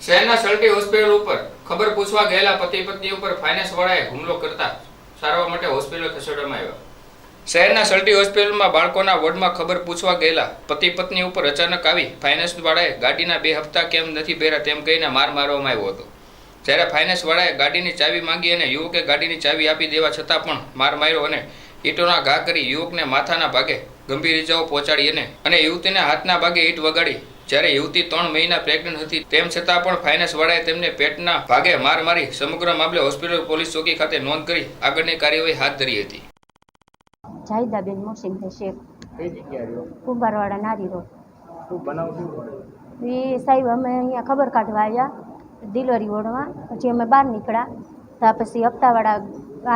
શહેરના sir T hospital ઉપર ખબર પૂછવા ગયેલા પતિ પત્ની ઉપર ફાઇનાન્સ વાળાએ હુમલો કરતા સારવાર માટે હોસ્પિટલ ખસેડવામાં આવ્યા. શહેરના સલટી હોસ્પિટલમાં બાળકોના વોર્ડમાં ખબર પૂછવા ગયેલા પતિ પત્ની ઉપર અચાનક આવી ફાઇનાન્સ વાળાએ ગાડીના બે હપ્તા કેમ નથી ભેરા તેમ કહીને માર મારવામાં આવ્યો હતો. જ્યારે ફાઇનાન્સ વાળાએ ગાડીની ચાવી માંગી અને યુવકે ગાડીની ચાવી આપી દેવા છતાં પણ માર માર્યો અને ઈંટોના ઘા કરી યુવકને માથાના ભાગે ગંભીર ઇજાઓ પહોંચાડી અને યુવતીને હાથના ભાગે ઈંટ વગાડી જ્યારે યુવતી ત્રણ મહિના પ્રેગ્નન્ટ હતી તેમ છતાં પણ ફાઇનાન્સ વાળાએ તેમને પેટના ભાગે માર મારી સમગ્ર મામલે હોસ્પિટલ પોલીસ ચોકી ખાતે નોંધ કરી આગળની કાર્યવાહી હાથ ધરી હતી. જાહિદાબેન મોસીમભાઈ શેખ કઈ જગ્યાએ રહ્યો? કુંભારવાડા નારી રોડ? એ સાહેબ અમે અહીંયા ખબર કાઢવા આવ્યા ડિલિવરી વોર્ડમાં. પછી અમે બહાર નીકળ્યા. ત્યાં પછી હપ્તાવાળા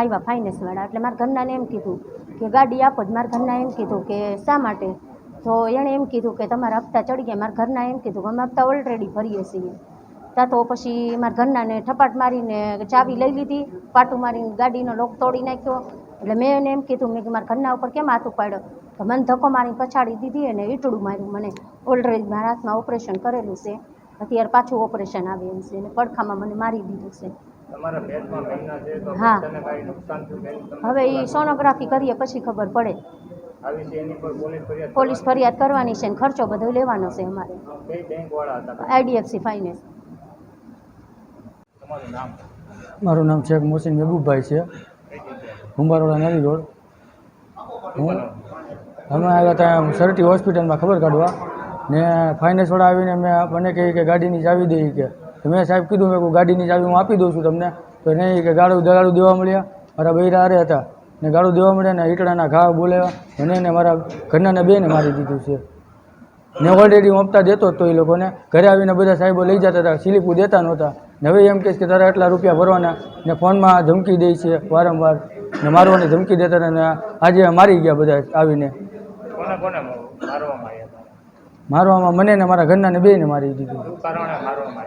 આવ્યા ફાઇનાન્સવાળા એટલે મારા ઘરનાને એમ કીધું કે ગાડી આપો જ. મારા ઘરના એમ કીધું કે શા માટે તો એણે એમ કીધું કે તમારા હપ્તા ચડી ગયા મારા ઘરના એમ કીધું કે અમે હપ્તા ઓલરેડી ભરીએ છીએ. ત્યાં તો પછી મારા ઘરનાને ઠપાટ મારીને ચાવી લઈ લીધી પાટું મારીને ગાડીનો લોક તોડી નાખ્યો. એટલે મેં એને એમ કીધું મેં કે મારા ઘરના ઉપર કેમ હાથ ઉપાડ્યો? તો મને ધક્કો મારીને પછાડી દીધી અને ઈટડું માર્યું. મને ઓલરેડી મારા હાથમાં ઓપરેશન કરેલું છે. અત્યારે પાછું ઓપરેશન આવે એમ છે. અને પડખામાં મને મારી દીધું છે. હા. હવે એ સોનોગ્રાફી કરીએ પછી ખબર પડે. પોલીસ ફરિયાદ કરવાની છે અને ખર્ચો બધો લેવાનો છે અમારે. આઈડીએફસી ફાઇનાન્સ મારું નામ શેખ મોહસિન મહેબૂબભાઈ છે. કઈ નવી નદી રોડ. હું અમે આવ્યા ત્યાં સરટી હોસ્પિટલમાં ખબર કાઢવા. ને ફાઇનાન્સવાળા આવીને મેં મને કહી કે ગાડીની ચાવી દઈ કે. મેં સાહેબ કીધું મેં ગાડીની ચાવી હું આપી દઉં છું તમને. તો નહીં કે ગાડું દગાડું દેવા મળ્યા. મારા બૈરા હારે હતા. ને ગાળું દેવા મળ્યા ને ઈટડાના ઘા બોલાવ્યા. મને ને મારા ઘરનાને બેને મારી દીધું છે. ને ઓલરેડી હું હપ્તા દેતો જ તો એ લોકોને. ઘરે આવીને બધા સાહેબો લઈ જતા હતા સ્લીપું દેતા નહોતા. ને હવે એમ કહેશ કે તારા એટલા રૂપિયા ભરવાના ને ફોનમાં ધમકી દે છે વારંવાર. ને મારવાની ધમકી દેતા હતા ને આજે મારી ગયા બધા આવીને. મારવામાં મારવામાં મને ને મારા ઘરના ને બેને મારી દીધું. શું કારણે મારવામાં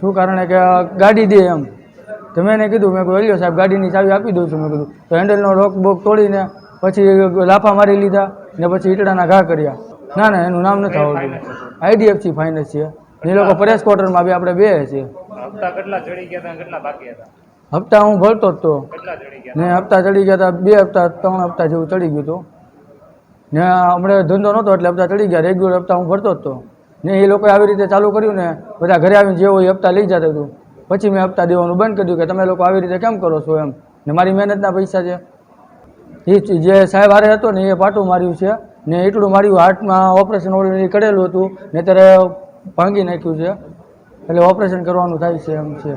શું કારણે કે ગાડી દે એમ. તો મેં એને કીધું મેં કહ્યું "અલ્યો સાહેબ ગાડીની ચાવી આપી દઉં છું. મેં કીધું તો હેન્ડલનો રોક બોક તોડીને પછી લાફા મારી લીધા ને પછી ઈટડાના ઘા કર્યા. ના ના એનું નામ નથી આવડતું. આઈડીએફસી ફાઇનાન્સ છે. એ લોકો પરેશ ક્વાર્ટરમાં બી આપણે બે છીએ હપ્તા હું ભરતો જ તો. ને હપ્તા ચડી ગયા હતા બે હપ્તા ત્રણ હપ્તા જેવું ચડી ગયું હતું. ને હમણાં ધંધો નહોતો એટલે હપ્તા ચડી ગયા. રેગ્યુલર હપ્તા હું ભરતો જ તો. ને એ લોકોએ આવી રીતે ચાલુ કર્યું ને બધા ઘરે આવીને જે હોય એ હપ્તા લઈ જતા હતું. પછી મેં હપ્તા દેવાનું બંધ કર્યું કે તમે લોકો આવી રીતે કેમ કરો છો એમ? ને મારી મહેનતના પૈસા છે. એ જે સાહેબ હારે હતો ને એ પાટું માર્યું છે. ને એટલું માર્યું, હાર્ટમાં ઓપરેશન ઓલરેડી કરેલું હતું. ને ત્યારે ભાંગી નાખ્યું છે. એટલે ઓપરેશન કરવાનું થાય છે એમ છે.